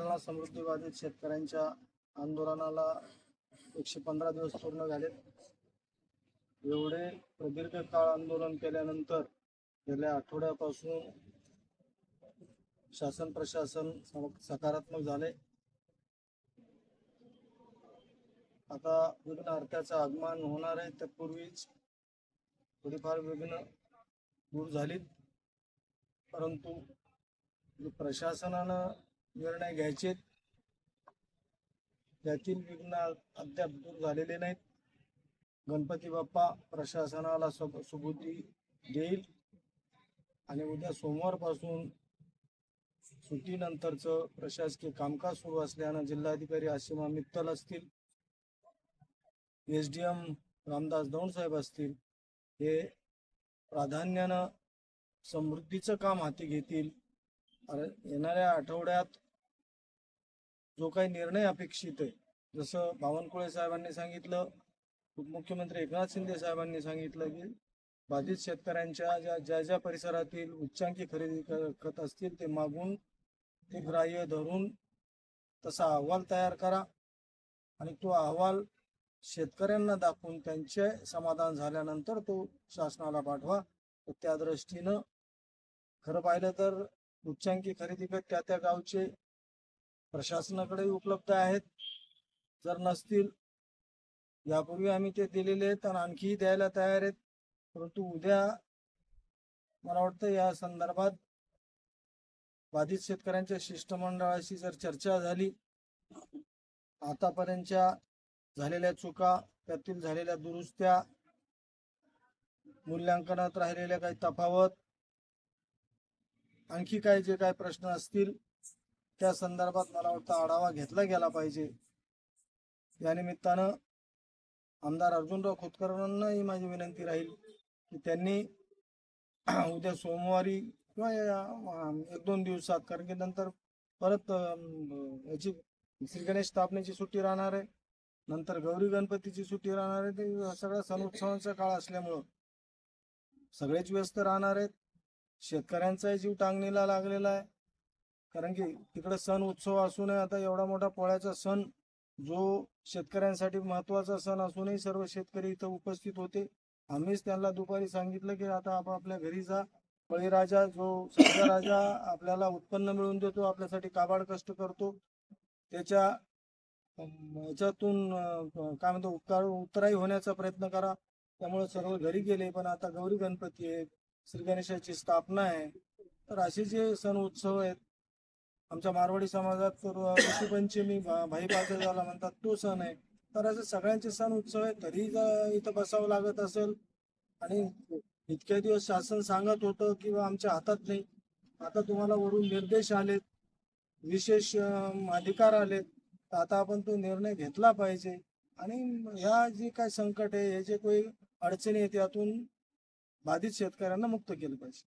जालना समृद्धी बाधित शेतकऱ्यांच्या आंदोलनाला एकशे पंधरा दिवस पूर्ण झालेत. एवढे प्रदीर्घ काळ आंदोलन केल्यानंतर गेल्या आठवड्यापासून शासन प्रशासन सकारात्मक झाले. आता विघ्न अर्थाचं आगमन होणार आहे त्यापूर्वीच थोडीफार विघ्न दूर झालीत. परंतु प्रशासनानं निर्णय घ्यायचे त्यातील विघ्न अद्याप दूर झालेले नाहीत. गणपती बाप्पा प्रशासनाला सब सुबुद्धी देईल. आणि उद्या सोमवारपासून सुट्टीनंतरचं प्रशासकीय कामकाज सुरू असल्यानं जिल्हाधिकारी आशिमा मित्तल असतील. S D M Ramdas Daund असतील. हे प्राधान्यानं समृद्धीचं काम हाती घेतील. येणाऱ्या आठवड्यात जो काही निर्णय अपेक्षित आहे जसं बावनकुळे साहेबांनी सांगितलं उपमुख्यमंत्री एकनाथ शिंदे साहेबांनी सांगितलं की बाधित शेतकऱ्यांच्या ज्या ज्या ज्या परिसरातील उच्चांकी खरेदी करत असतील ते मागून ते ग्राह्य धरून तसा अहवाल तयार करा आणि तो अहवाल शेतकऱ्यांना दाखवून त्यांचे समाधान झाल्यानंतर तो शासनाला पाठवा. तर त्या दृष्टीनं खरं पाहिलं तर उच्चांकी खरेदी गट त्या त्या गावचे प्रशासनाकडे उपलब्ध आहेत. जर नसतील यापूर्वी आम्ही ते दिलेले आहेत आणि आणखीही द्यायला तयार आहेत. परंतु उद्या मला वाटतं या संदर्भात बाधित शेतकऱ्यांच्या शिष्टमंडळाशी जर चर्चा झाली आतापर्यंतच्या झालेल्या चुका त्यातील झालेल्या दुरुस्त्या मूल्यांकनात राहिलेल्या काही तफावत आणखी काही जे काही प्रश्न असतील त्या संदर्भात मला वाटतं आढावा घेतला गेला पाहिजे. या निमित्तानं आमदार अर्जुनराव खोतकरांनाही माझी विनंती राहील की त्यांनी उद्या सोमवारी किंवा एक दोन दिवसात कारण की नंतर परत याची श्री गणेश स्थापनेची सुट्टी राहणार आहे नंतर गौरी गणपतीची सुट्टी राहणार आहे ते सगळ्या सण उत्सवांचा काळ असल्यामुळं सगळेच व्यस्त राहणार आहेत. शेतकऱ्यांचाही जीव टांगणीला लागलेला आहे. कारण की तिकडे सण उत्सव असूनही आता एवढा मोठा पोळ्याचा सण जो शेतकऱ्यांसाठी महत्त्वाचा सण असूनही सर्व शेतकरी इथं उपस्थित होते. आम्हीच त्यांना दुपारी सांगितलं की आता आपापल्या घरी जा. बळीराजा जो सध्या राजा आपल्याला उत्पन्न मिळवून देतो आपल्यासाठी काबाड कष्ट करतो. त्याच्या याच्यातून काय म्हणतो उपकार उत्तराई होण्याचा प्रयत्न करा. त्यामुळे सर्व घरी गेले पण आता गौरी गणपती आहे श्री गणेशाची स्थापना आहे. तर असे जे सण उत्सव आहेत आमच्या मारवाडी समाजात तर ऋषीपंचमी भा- भाई झाला म्हणतात तो सण आहे. तर असे सगळ्यांचे सण उत्सव आहेत तरी इथं बसावं लागत असेल आणि इतके दिवस शासन सांगत होतं किंवा आमच्या हातात नाही. आता तुम्हाला वरून निर्देश आलेत विशेष अधिकार आलेत. तर आता आपण तो निर्णय घेतला पाहिजे. आणि ह्या जे काय संकट आहे हे जे काही अडचणी आहेत यातून बाधित शेतकऱ्यांना मुक्त केलं पाहिजे.